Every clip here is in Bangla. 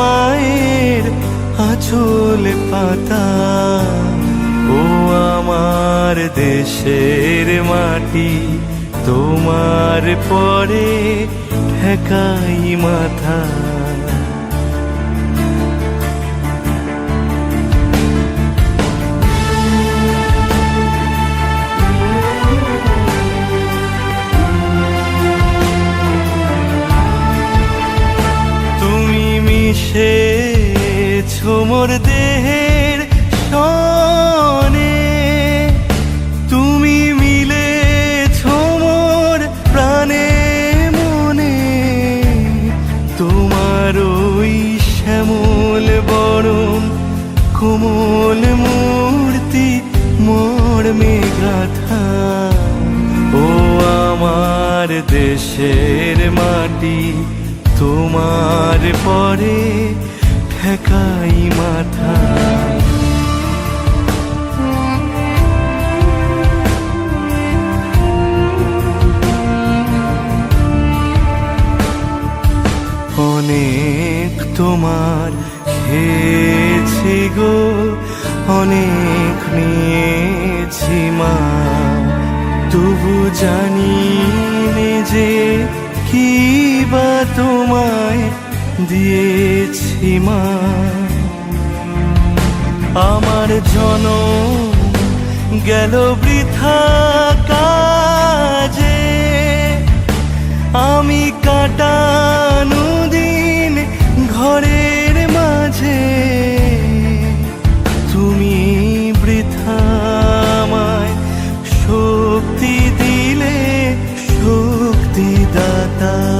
বিশ্বমায়ের আঁচল পাতা। ও আমার দেশের মাটি তোমার পরে ঠেকাই মাথা। মিশে মোর দেহের সনে। তুমি মিলে মোর প্রাণে মনে। তোমার ওই শ্যামল বরণ, কোমল মূর্তি মোর মেঘাথা ও আমার দেশের মাটি তোমার পরে ঠেকাই মাথা। অনেক তোমার খেয়েছি গো অনেক নিয়েছি মা। তবু জানি তোমায় দিয়েছি মা। আমার জন গেল বৃথা কাজে। আমি কাটানো দিন ঘরের মাঝে। তুমি বৃথামায় শক্তি দিলে শক্তি দাতা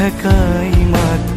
ঠেকাই মাত